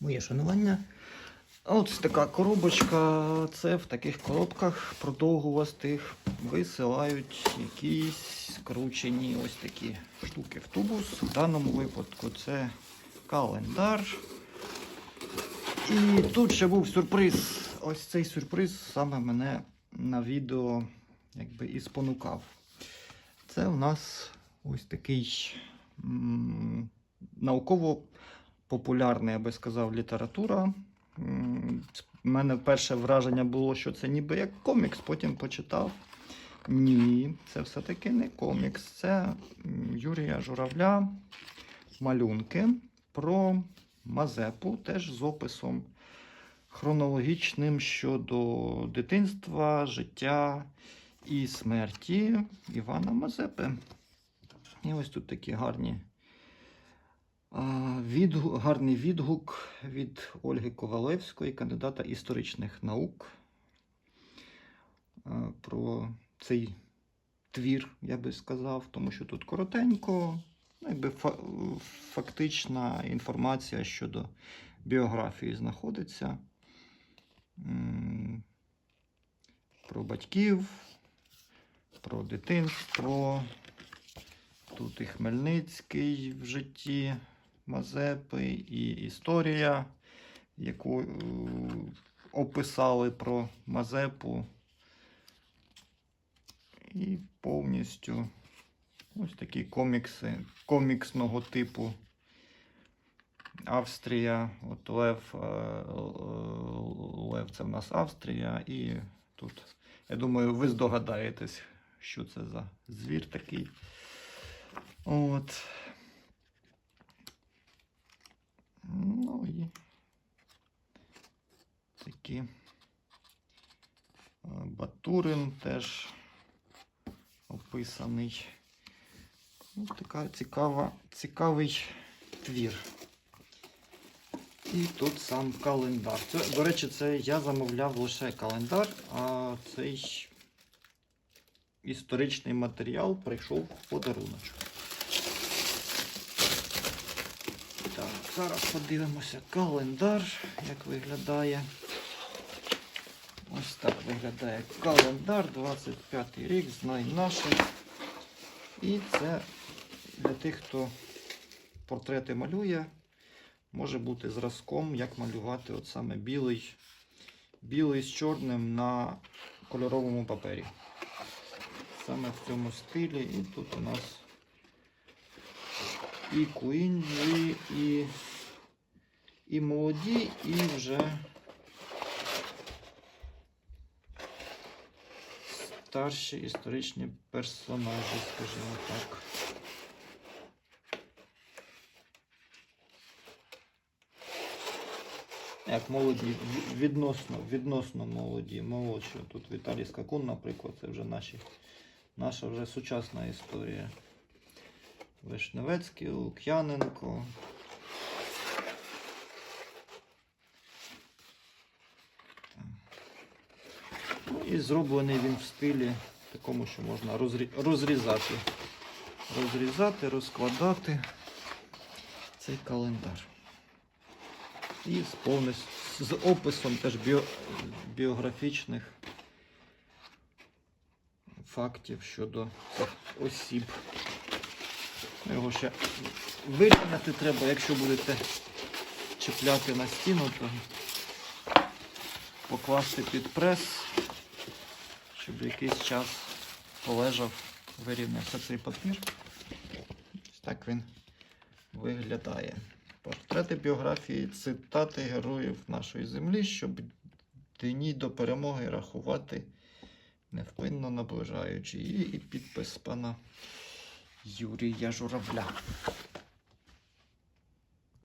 Моє шанування. Ось така коробочка. Це в таких коробках продовгувастих висилають якісь скручені ось такі штуки в тубус. В даному випадку це календар. І тут ще був сюрприз. Ось цей сюрприз саме мене на відео якби і спонукав. Це у нас ось такий м, науково-популярний, я би сказав, література. У мене перше враження було, що це ніби як комікс, потім почитав. Ні, це все-таки не комікс. Це Юрія Журавля малюнки про Мазепу, теж з описом хронологічним щодо дитинства, життя і смерті Івана Мазепи. І ось тут такі гарні. а, відгу- гарний відгук від Ольги Ковалевської, кандидата історичних наук, про цей твір, я би сказав, тому що тут коротенько, ну, якби фа- фактична інформація щодо біографії знаходиться. Про батьків, про дитинство. Тут і Хмельницький в житті Мазепи, і історія, яку е, описали про Мазепу. І повністю ось такі комікси коміксного типу. Австрія, от Лев, е, е, Лев це в нас Австрія, і тут, я думаю, ви здогадаєтесь, що це за звір такий. От. Ну і такі е, Батурин теж описаний. Ну, така цікава, цікавий твір. І тут сам календар. Це, до речі, це я замовляв лише календар, а цей історичний матеріал прийшов в подарунок. Так, зараз подивимося календар, як виглядає. Ось так виглядає календар, 25 рік, знай наших. І це для тих, хто портрети малює, може бути зразком, як малювати от саме білий, білий з чорним на кольоровому папері. Саме в цьому стилі. І тут у нас і куінджі, і, і молоді, і вже старші історичні персонажі, скажімо так. Як молоді, відносно, відносно молоді, молодші. Тут Віталій Скакун, наприклад, це вже наші, наша вже сучасна історія. Вишневецький, Лук'яненко. І зроблений він в стилі такому, що можна розрізати. Розрізати, розкладати цей календар. І з повністю з описом теж біо, біографічних фактів щодо цих осіб. Його ще вирівняти треба, якщо будете чіпляти на стіну, то покласти під прес, щоб якийсь час полежав, вирівнявся цей папір. Ось так він виглядає. Портрети біографії, цитати героїв нашої землі, щоб дні до перемоги рахувати, невпинно наближаючи її, і підпис пана Юрія Журавля.